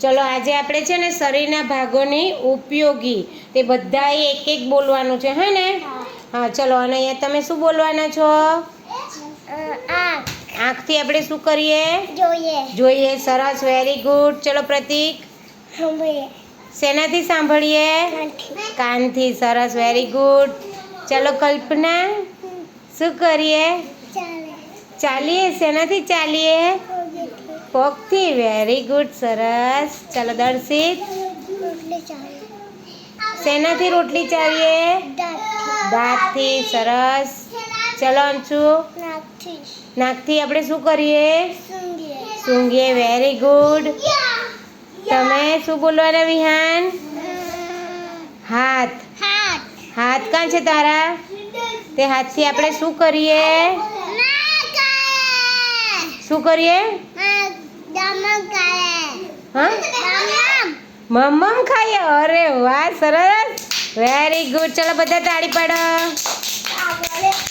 ચલો આજે આપણે છે ને શરીરના ભાગોની ઉપયોગી તે બધાએ એક એક બોલવાનું છે હે ને? હા. ચલો અને અહીંયા તમે શું બોલવાના છો? આંખથી આપણે શું કરીએ? જોઈએ. જોઈએ સરસ વેરી ગુડ ચલો પ્રતીક. શેનાથી સાંભળીએ? નથી કાનથી સરસ વેરી ગુડ ચલો કલ્પના. શું કરીએ? ચાલીએ? શેનાથી ચાલીએ? પગેથી વેરી ગુડ સરસ. ચાલો દર્શિત શેનાથી રોટલી ચાવીએ દાંતથી સરસ. ચલો અંશુ. નાકથી આપણે શું કરીએ? સૂંઘીએ. વેરી ગુડ તમે શું બોલવાના વિહાન? હાથ. હાથ. કાં છે તારા? તે હાથથી આપણે શું કરીએ? શું કરીએ? હા? મમ્મમ. ખાઈએ અરે વાહ સરસ. વેરી ગુડ ચલો બધા તાળી પાડો.